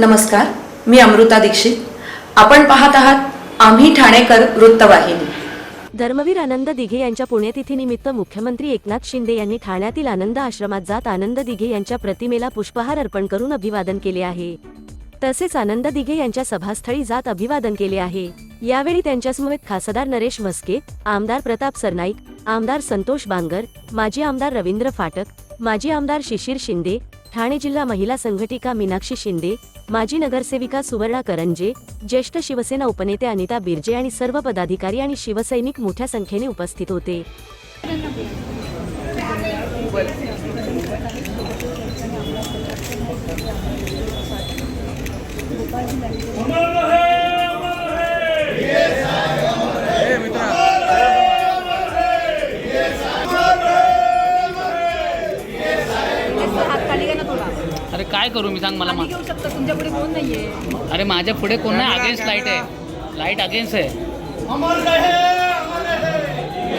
नमस्कार मी अमृता दीक्षित. आपण पाहत आहात आम्ही ठाणेकर वृत्तवाहिनी. धर्मवीर आनंद दिघे यांच्या पुण्यतिथीनिमित्त मुख्यमंत्री एकनाथ शिंदे यांनी ठाण्यातील आनंद आश्रमात जात आनंद दिघे यांच्या प्रतिमेला पुष्पहार अर्पण करून अभिवादन केले आहे. तसेच आनंद दिघे यांच्या सभास्थळी जात अभिवादन केले आहे. यावेळी त्यांच्यासमवेत खासदार नरेश म्हस्के आमदार प्रताप सरनाईक आमदार संतोष बांगर माजी आमदार रवींद्र फाटक माजी आमदार शिशिर शिंदे ठाणे जिल्हा महिला संघटिका मीनाक्षी शिंदे माजी नगरसेविका सुवर्णा करंजे ज्येष्ठ शिवसेना उपनेते अनिता बिर्जे आणि सर्व पदाधिकारी आणि शिवसैनिक मोठ्या संख्येने उपस्थित होते. काय करू मी सांग मला घेऊ शकता तुमच्यापुढे कोण नाहीये. अरे माझ्या पुढे कोण नाही अगेन्स्ट लाइट आहे. लाइट अगेन्स्ट आहे.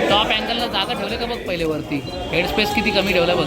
टॉप अँगलला जागा ठेवले का बघ पहिले वरती हेड स्पेस किती कमी ठेवला बघ.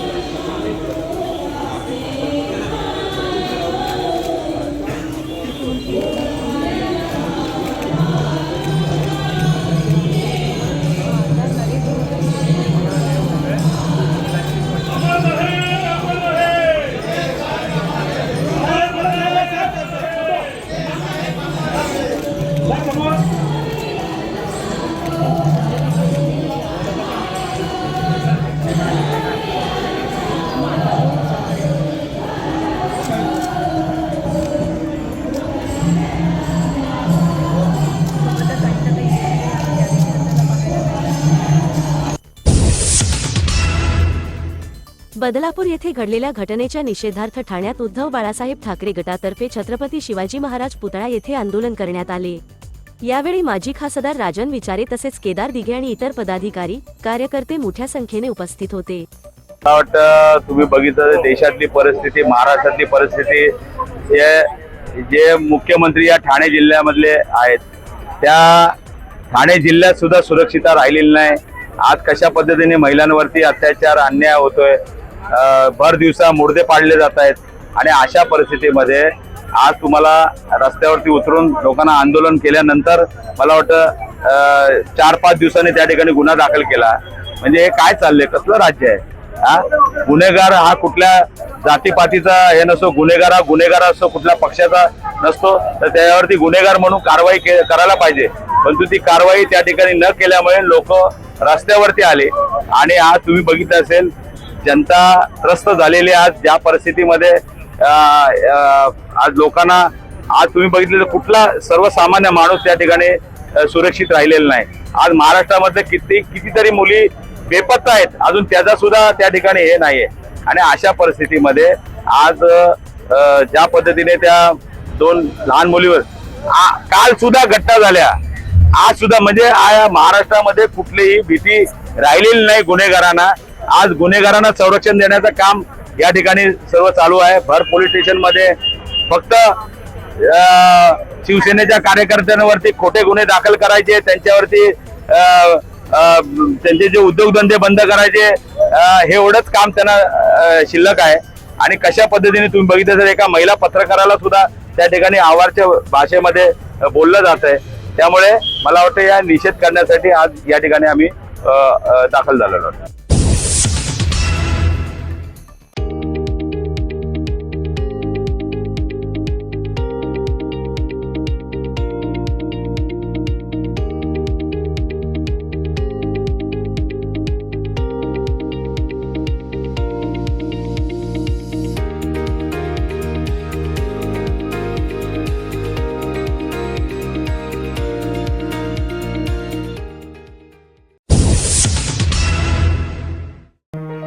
बदलापूर येथे घडलेल्या घटनेच्या निषेधार्थ ठाण्यात उद्धव बाळासाहेब ठाकरे गटातर्फे छत्रपती शिवाजी महाराज पुतळा येथे आंदोलन करण्यात आले. यावेळी माजी खासदार राजन विचारे तसेच केदार दिघे आणि इतर पदाधिकारी कार्यकर्ते मोठ्या संख्येने उपस्थित होते. मला वाटतं तुम्ही बघितलं देशातली परिस्थिती महाराष्ट्रातली परिस्थिती जे जे मुख्यमंत्री या ठाणे जिल्ह्यामधले आहेत त्या ठाणे जिल्ह्यात सुद्धा सुरक्षितता राहिलेली नाही. आज कशा पद्धतीने महिलांवरती अत्याचार अन्याय होतोय भर दिवसा मुर्दे पाडले जात आहेत. आणि अशा परिस्थितीमध्ये आज तुम्हाला रस्त्यावरती उतरून लोकांना आंदोलन केल्यानंतर मला वाटतं चार पाच दिवसांनी त्या ठिकाणी गुन्हा दाखल केला. म्हणजे हे काय चाललंय? कसलं राज्य आहे? हा? गुन्हेगार हा कुठल्या जातीपातीचा हे नसतो गुन्हेगार हा गुन्हेगार असतो कुठल्या पक्षाचा नसतो तर त्याच्यावरती गुन्हेगार म्हणून कारवाई के- करायला पाहिजे. परंतु ती कारवाई त्या ठिकाणी न केल्यामुळे लोक रस्त्यावरती आले. आणि आज तुम्ही बघितलं असेल जनता त्रस्त झालेली आहे. आज ज्या परिस्थितीमध्ये आज लोकांना आज तुम्ही बघितलं तर कुठला सर्वसामान्य माणूस त्या ठिकाणी सुरक्षित राहिलेला नाही. आज महाराष्ट्रामध्ये किती कितीतरी मुली बेपत्ता आहेत. अजून त्याचा सुद्धा त्या ठिकाणी हे नाहीये. आणि अशा परिस्थितीमध्ये आज ज्या पद्धतीने त्या दोन लहान मुलीवर आ- काल सुद्धा घटना झाल्या. आज सुद्धा म्हणजे महाराष्ट्रामध्ये कुठलीही भीती राहिलेली नाही गुन्हेगारांना. आज गुन्हेगारांना संरक्षण देण्याचं काम या ठिकाणी सर्व चालू आहे. भर पोलीस स्टेशनमध्ये फक्त अं, शिवसेनेच्या कार्यकर्त्यांवरती खोटे गुन्हे दाखल करायचे त्यांच्यावरती त्यांचे जे उद्योगधंदे बंद करायचे हे एवढंच काम त्यांना शिल्लक आहे. आणि कशा पद्धतीने तुम्ही बघितलं तर एका महिला पत्रकाराला सुद्धा त्या ठिकाणी आवारच्या भाषेमध्ये बोललं जात आहे त्यामुळे मला वाटतं या निषेध करण्यासाठी आज या ठिकाणी आम्ही दाखल झालेलो आहोत.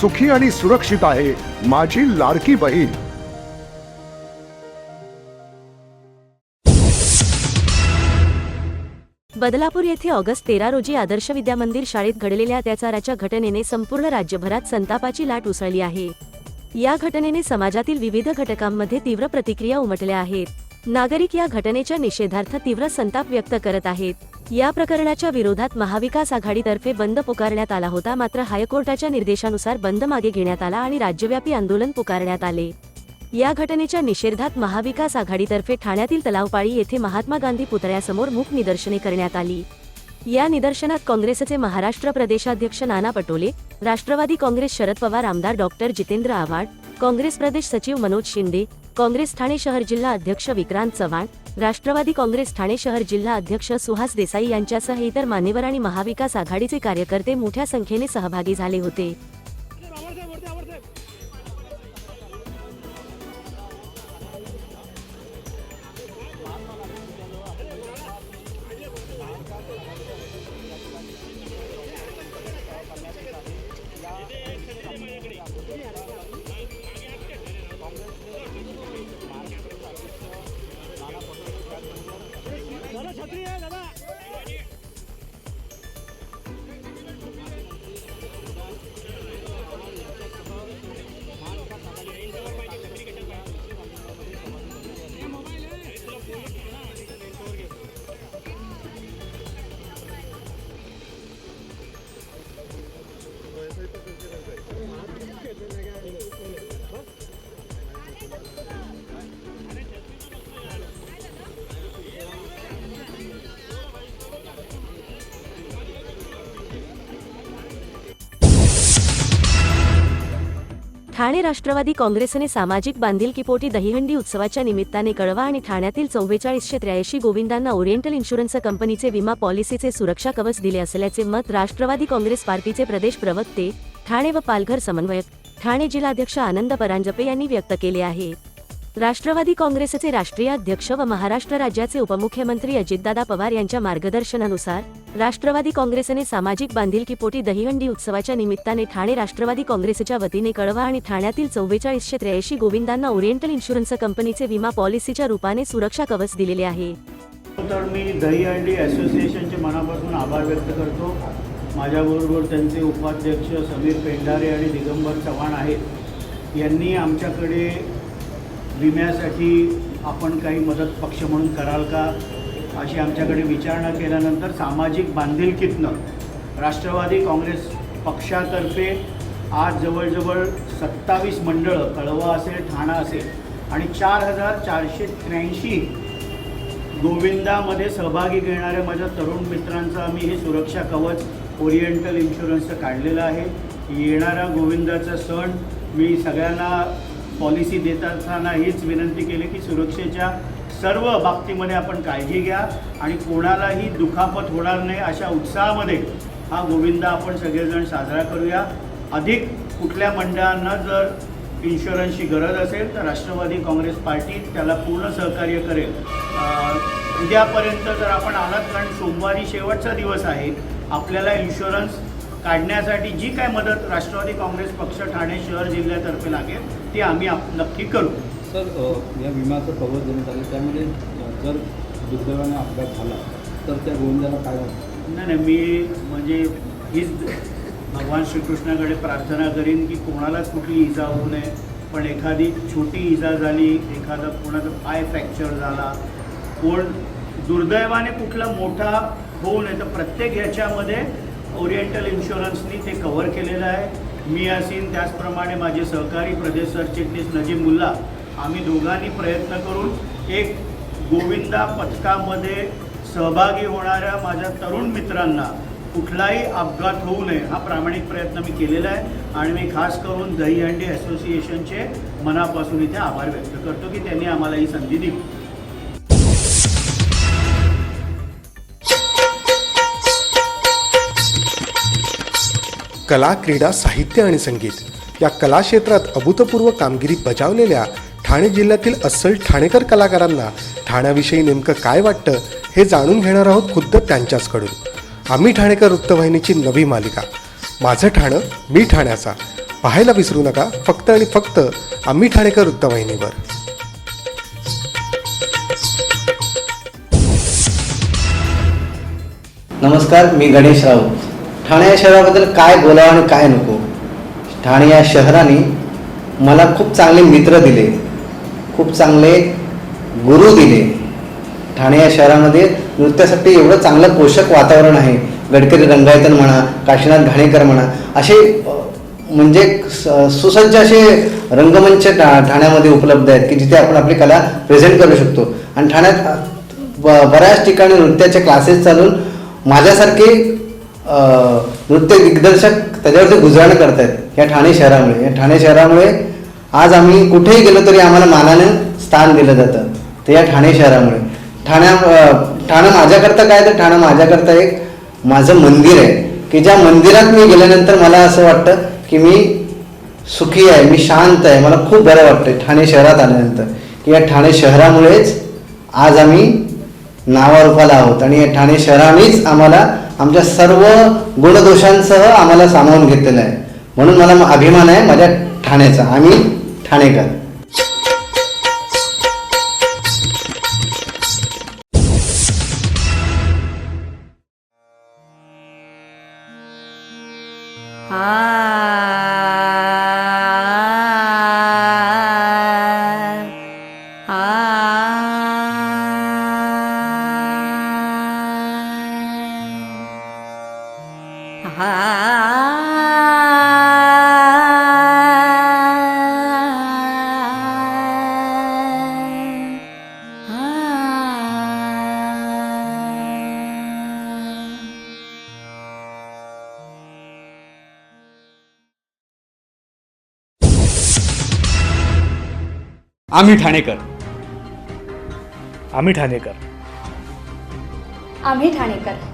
सुखी आणि सुरक्षित आहे. माझी लाडकी बहीण. बदलापूर येथे ऑगस्ट तेरा रोजी आदर्श विद्या मंदिर शाळेत घडलेल्या अत्याचाराच्या घटनेने संपूर्ण राज्यभरात संतापाची लाट उसळली आहे. या घटनेने समाजातील विविध घटकांमध्ये तीव्र प्रतिक्रिया उमटल्या आहेत. नागरिक या घटनेच्या निषेधार्थ तीव्र संताप व्यक्त करत आहेत. या प्रकरणाच्या विरोधात महाविकास आघाडीतर्फे बंद पुकारण्यात आला होता. मात्र हायकोर्टाच्या निर्देशानुसार बंद मागे घेण्यात आला आणि राज्यव्यापी आंदोलन पुकारण्यात आले. या घटनेच्या निषेधात महाविकास आघाडीतर्फे ठाण्यातील तलावपाळी येथे महात्मा गांधी पुतळ्यासमोर मूक निदर्शने करण्यात आली. या निदर्शनात काँग्रेसचे महाराष्ट्र प्रदेशाध्यक्ष नाना पटोले राष्ट्रवादी काँग्रेस शरद पवार आमदार डॉक्टर जितेंद्र आव्हाड काँग्रेस प्रदेश सचिव मनोज शिंदे काँग्रेस ठाणे शहर जिल्हा अध्यक्ष विक्रांत चव्हाण राष्ट्रवादी काँग्रेस ठाणे शहर जिल्हा अध्यक्ष सुहास देसाई यांच्यासह इतर मान्यवर आणि महाविकास आघाडीचे कार्यकर्ते मोठ्या संख्येने सहभागी झाले होते. ठाणे राष्ट्रवादी काँग्रेसने सामाजिक बांधिलकीपोटी दहीहंडी उत्सवाच्या निमित्ताने कळवा आणि ठाण्यातील चौवेचाळीसशे त्र्याऐंशी गोविंदांना ओरिएंटल इन्शुरन्स कंपनीचे विमा पॉलिसीचे सुरक्षा कवच दिले असल्याचे मत राष्ट्रवादी काँग्रेस पार्टीचे प्रदेश प्रवक्ते ठाणे व पालघर समन्वयक ठाणे जिल्हाध्यक्ष आनंद परांजपे यांनी व्यक्त केले आहे. राष्ट्रवादी काँग्रेसचे राष्ट्रीय अध्यक्ष व महाराष्ट्र राज्याचे उपमुख्यमंत्री अजितदादा पवार यांच्या मार्गदर्शनानुसार राष्ट्रवादी काँग्रेसने सामाजिक बांधिलकीपोटी दहीहंडी उत्सवाच्या निमित्ताने ठाणे राष्ट्रवादी काँग्रेसच्या वतीने कळवा आणि ठाण्यातील चौवेचाळीसशे त्र्याऐंशी गोविंदांना ओरिएंटल इन्शुरन्स कंपनीचे विमा पॉलिसीच्या रूपाने सुरक्षा कवच दिलेले आहे. तर मी दहीहंडी असोसिएशनचे मनापासून आभार व्यक्त करतो. माझ्याबरोबर त्यांचे उपाध्यक्ष समीर पेंढारे आणि दिगंबर चव्हाण आहेत. यांनी आमच्याकडे विम्यासाठी आपण काही मदत पक्ष म्हणून कराल का अशी आमच्याकडे विचारणा केल्यानंतर सामाजिक बांधिलकीतनं राष्ट्रवादी काँग्रेस पक्षातर्फे आज जवळजवळ सत्तावीस मंडळं कळवा असेल ठाणा असेल आणि चार हजार चारशे त्र्याऐंशी गोविंदामध्ये सहभागी घेणाऱ्या माझ्या तरुण मित्रांचं आम्ही हे सुरक्षा कवच ओरिएंटल इन्शुरन्सचं काढलेलं आहे. येणारा गोविंदाचा सण मी सगळ्यांना पॉलिसी देत असताना हीच विनंती केली की सुरक्षेच्या सर्व बाबतीमध्ये आपण काळजी घ्या आणि कोणालाही दुखापत होणार नाही अशा उत्साहामध्ये हा गोविंदा आपण सगळेजण साजरा करूया. अधिक कुठल्या मंडळांना जर इन्शुरन्सची गरज असेल तर राष्ट्रवादी काँग्रेस पार्टी त्याला पूर्ण सहकार्य करेल. उद्यापर्यंत जर आपण आलात कारण सोमवारी शेवटचा दिवस आहे आपल्याला इन्शुरन्स काढण्यासाठी जी काय मदत राष्ट्रवादी काँग्रेस पक्ष ठाणे शहर जिल्ह्यातर्फे लागेल ती आम्ही आप- नक्की करू. सर या विम्याचं कवच देण्यात आलं त्यामध्ये जर दुर्दैवाने अपघात झाला तर त्या गोविंदाला काय नाही नाही मी म्हणजे हीच भगवान श्रीकृष्णाकडे प्रार्थना करीन की कोणालाच कुठली इजा होऊ नये पण एखादी छोटी इजा झाली एखादा कोणाचा पाय फ्रॅक्चर झाला कोण दुर्दैवाने कुठला मोठा होऊ नये तर प्रत्येक ह्याच्यामध्ये ओरिएंटल इन्शुरन्सनी ते कव्हर केलेलं आहे. मी असीन त्याचप्रमाणे माझे सहकारी प्रदेश सरचिटणीस नजीब मुल्ला आम्ही दोघांनी प्रयत्न करून एक गोविंदा पथकामध्ये सहभागी होणाऱ्या माझ्या तरुण मित्रांना कुठलाही अपघात होऊ नये हा प्रामाणिक प्रयत्न मी केलेला आहे. आणि मी खास करून दहीहंडी असोसिएशनचे मनापासून इथे आभार व्यक्त करतो की त्यांनी आम्हाला ही संधी दिली. कला क्रीडा साहित्य आणि संगीत या कला क्षेत्रात अभूतपूर्व कामगिरी बजावलेल्या ठाणे जिल्ह्यातील अस्सल ठाणेकर कलाकारांना ठाण्याविषयी नेमकं काय वाटतं हे जाणून घेणार आहोत खुद्द त्यांच्याचकडून. आम्ही ठाणेकर वृत्तवाहिनीची नवी मालिका. माझं ठाणं मी ठाण्याचा. पाहायला विसरू नका फक्त आणि फक्त आम्ही ठाणेकर वृत्तवाहिनीवर नमस्कार मी गणेश राऊत. ठाणे या शहराबद्दल काय बोलावं आणि काय नको? ठाणे या शहराने मला खूप चांगले मित्र दिले खूप चांगले गुरु दिले. ठाणे या शहरामध्ये नृत्यासाठी एवढं चांगलं पोषक वातावरण आहे. गडकरी रंगायतन म्हणा काशीनाथ घाणेकर म्हणा असे म्हणजे स- सुसज्ज असे रंगमंच ठा ठाण्यामध्ये उपलब्ध आहेत की जिथे आपण आपली कला प्रेझेंट करू शकतो. आणि ठाण्यात ब- बऱ्याच ठिकाणी नृत्याचे क्लासेस चालून माझ्यासारखे नृत्य दिग्दर्शक त्याच्यावरती गुजराण करत आहेत या ठाणे शहरामुळे. या ठाणे शहरामुळे आज आम्ही कुठेही गेलो तरी आम्हाला मानाने स्थान दिलं जातं. ते या ठाणे शहरामुळे. ठाण्या ठाणं माझ्याकरता काय तर ठाणं माझ्याकरता एक माझं मंदिर आहे. की ज्या मंदिरात मी गेल्यानंतर मला असं वाटतं की मी सुखी आहे मी शांत आहे. मला खूप बरं वाटतं ठाणे शहरात आल्यानंतर. की या ठाणे शहरामुळेच आज आम्ही नावारूपाला आहोत. आणि या ठाणे शहरानेच आम्हाला आमच्या सर्व गुणदोषांसह आम्हाला सामावून घेतलेलं आहे. म्हणून मला अभिमान आहे माझ्या ठाण्याचा. आम्ही ठाणेकर. आम्ही ठाणेकर. आम्ही ठाणेकर. आम्ही ठाणेकर.